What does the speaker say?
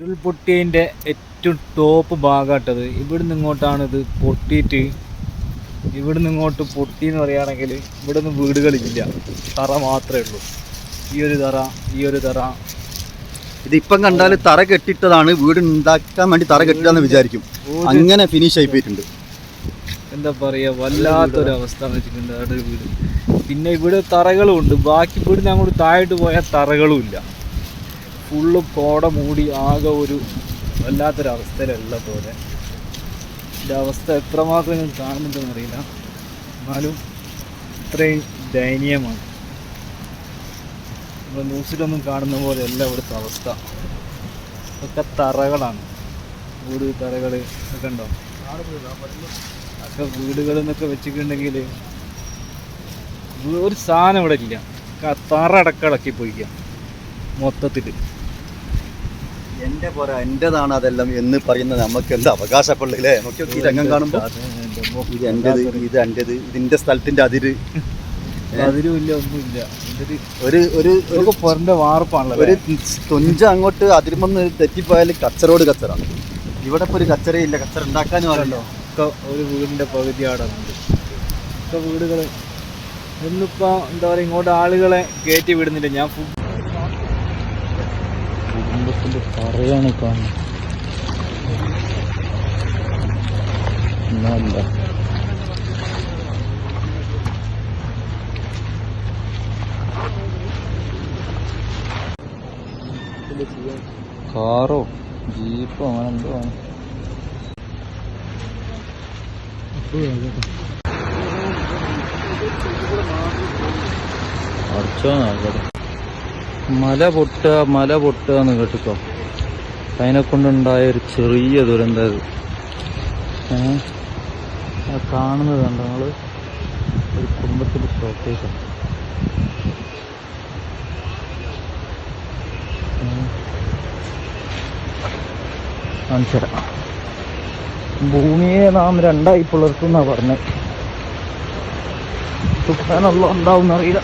ഉരുൾപൊട്ടിയതിന്റെ ഏറ്റവും ടോപ്പ് ഭാഗമായിട്ടത് ഇവിടുന്ന് ഇങ്ങോട്ടാണ് ഇത് പൊട്ടിയിട്ട്. ഇവിടുന്ന് ഇങ്ങോട്ട് പൊട്ടി എന്ന് പറയുകയാണെങ്കിൽ ഇവിടുന്ന് വീടുകളില്ല. തറ മാത്രമേ ഉള്ളൂ. ഈ ഒരു തറ ഈ ഒരു തറ. ഇതിപ്പം കണ്ടാൽ തറ കെട്ടിട്ടതാണ്. വീട് ഉണ്ടാക്കാൻ വേണ്ടി തറ കെട്ടിട്ടാന്ന് വിചാരിക്കും. അങ്ങനെ ഫിനിഷ് ആയി പോയിട്ടുണ്ട് എന്താ പറയുക വല്ലാത്തൊരു അവസ്ഥ വെച്ചിട്ടുണ്ട് അവിടെ വീട്. പിന്നെ ഇവിടെ തറകളും ഉണ്ട് ബാക്കി വീട് അങ്ങോട്ട് താഴോട്ട് പോയാൽ തറകളും ഇല്ല ഫുള്ള് കോട മൂടി ആകെ ഒരു വല്ലാത്തൊരു അവസ്ഥയിലല്ല പോലെ. ഇതിന്റെ അവസ്ഥ എത്രമാത്രം ഞാൻ കാണുന്നുണ്ടെന്ന് അറിയില്ല. എന്നാലും ഇത്രയും ദയനീയമാണ്. നമ്മൾ ന്യൂസിലൊന്നും കാണുന്ന പോലെയല്ല ഇവിടുത്തെ അവസ്ഥ. ഒക്കെ തറകളാണ്. വീട് തറകൾ ഒക്കെ ഉണ്ടോ? ഒക്കെ വീടുകൾ എന്നൊക്കെ വെച്ചിട്ടുണ്ടെങ്കിൽ ഒരു സാധനം ഇവിടെ ഇല്ല. തറ അടക്കളക്കി പോയിക്കാം മൊത്തത്തിൽ എന്റെ പോരാ എന്റേതാണ് അതെല്ലാം എന്ന് പറയുന്ന നമുക്ക് എന്താ അവകാശപ്പെടില്ലേ നോക്കി ഈ രംഗം കാണുമ്പോൾ ഇത് എന്റേത് ഇത് എന്റേത് ഇതിന്റെ സ്ഥലത്തിന്റെ അതിര്. അതിരുമില്ല ഒന്നുമില്ല ഒരു ഒരു ഒരു വാർപ്പാണല്ലോ ഒരു തുഞ്ച അങ്ങോട്ട് അതിരുമെന്ന് തെറ്റിപ്പോയാൽ കച്ചറോട് കച്ചറ ഇവിടെ ഇപ്പൊ ഒരു കച്ചറയില്ല കച്ചറ ഉണ്ടാക്കാനും ആണല്ലോ ഒക്കെ ഒരു വീടിന്റെ പകുതി അവിടെ ഉണ്ട് ഒക്കെ വീടുകൾ ഇന്നിപ്പോ എന്താ പറയുക ഇങ്ങോട്ട് ആളുകളെ കയറ്റി വിടുന്നില്ല. ഞാൻ ഫുഡ് കുടുംബത്തിന്റെ പറയാണ് കാണുന്നത് കാറോ ജീപ്പോ അങ്ങനെ എന്തോ ആണ്. മല പൊട്ടുക മല പൊട്ടുക എന്ന് കേട്ടിട്ടോ? അതിനെ കൊണ്ടുണ്ടായ ഒരു ചെറിയ ദുരന്തം. ആ കാണുന്നത് കണ്ടോ? നമ്മൾ ഒരു കുടുംബത്തിൽ ഷോക്കേക്ക് കാണിച്ചുതരാം. ഭൂമിയെ നാം രണ്ടായി പുലർത്തുന്ന പറഞ്ഞത് സുഖാനുള്ള ഉണ്ടാവും അറിയില്ല